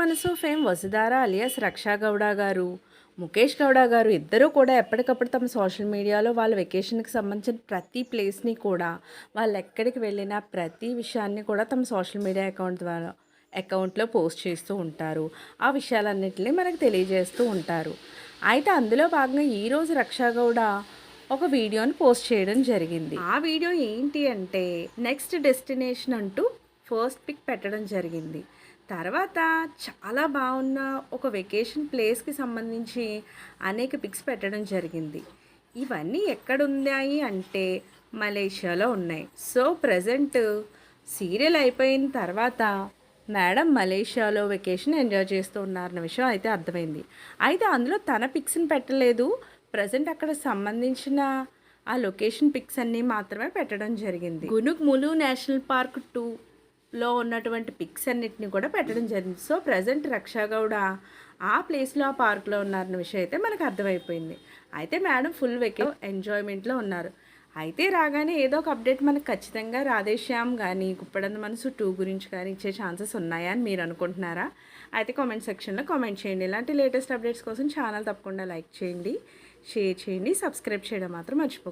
మనసు fame Vasudhara alias Raksha Gowda గారు. ముఖేష్ గౌడ గారు ఇద్దరూ కూడా ఎప్పటికప్పుడు తమ సోషల్ మీడియాలో వాళ్ళ వెకేషన్కి సంబంధించిన ప్రతి ప్లేస్ని కూడా వాళ్ళు ఎక్కడికి వెళ్ళిన ప్రతి విషయాన్ని కూడా తమ సోషల్ మీడియా అకౌంట్ ద్వారా అకౌంట్లో పోస్ట్ చేస్తూ ఉంటారు. ఆ విషయాలన్నింటినీ మనకు తెలియజేస్తూ ఉంటారు. అయితే అందులో భాగంగా ఈరోజు రక్షా గౌడ ఒక వీడియోని పోస్ట్ చేయడం జరిగింది. ఆ వీడియో ఏంటి అంటే నెక్స్ట్ డెస్టినేషన్ అంటూ ఫస్ట్ పిక్ పెట్టడం జరిగింది. తర్వాత చాలా బాగున్న ఒక వెకేషన్ ప్లేస్కి సంబంధించి అనేక పిక్స్ పెట్టడం జరిగింది. ఇవన్నీ ఎక్కడున్నాయి అంటే మలేషియాలో ఉన్నాయి. సో ప్రజెంట్ సీరియల్ అయిపోయిన తర్వాత మేడం మలేషియాలో వెకేషన్ ఎంజాయ్ చేస్తూ ఉన్నారన్న విషయం అయితే అర్థమైంది. అయితే అందులో తన పిక్స్ని పెట్టలేదు. ప్రజెంట్ అక్కడ సంబంధించిన ఆ లొకేషన్ పిక్స్ అన్నీ మాత్రమే పెట్టడం జరిగింది. గునుక్ ములు నేషనల్ పార్క్ టూ లో ఉన్నటువంటి పిక్స్ అన్నిటిని కూడా పెట్టడం జరిగింది. సో ప్రజెంట్ రక్షాగౌడ ఆ ప్లేస్లో ఆ పార్క్లో ఉన్నారన్న విషయం అయితే మనకు అర్థమైపోయింది. అయితే మేడం ఫుల్ వెకే ఎంజాయ్మెంట్లో ఉన్నారు. అయితే రాగానే ఏదో ఒక అప్డేట్ మనకు ఖచ్చితంగా రాధేశ్యామ్ కానీ గుప్పడంద మనసు టూ గురించి కానీ ఇచ్చే ఛాన్సెస్ ఉన్నాయా అని మీరు అనుకుంటున్నారా? అయితే కామెంట్ సెక్షన్లో కామెంట్ చేయండి. ఇలాంటి లేటెస్ట్ అప్డేట్స్ కోసం ఛానల్ తప్పకుండా లైక్ చేయండి షేర్ చేయండి సబ్స్క్రైబ్ చేయడం మాత్రం మర్చిపోకండి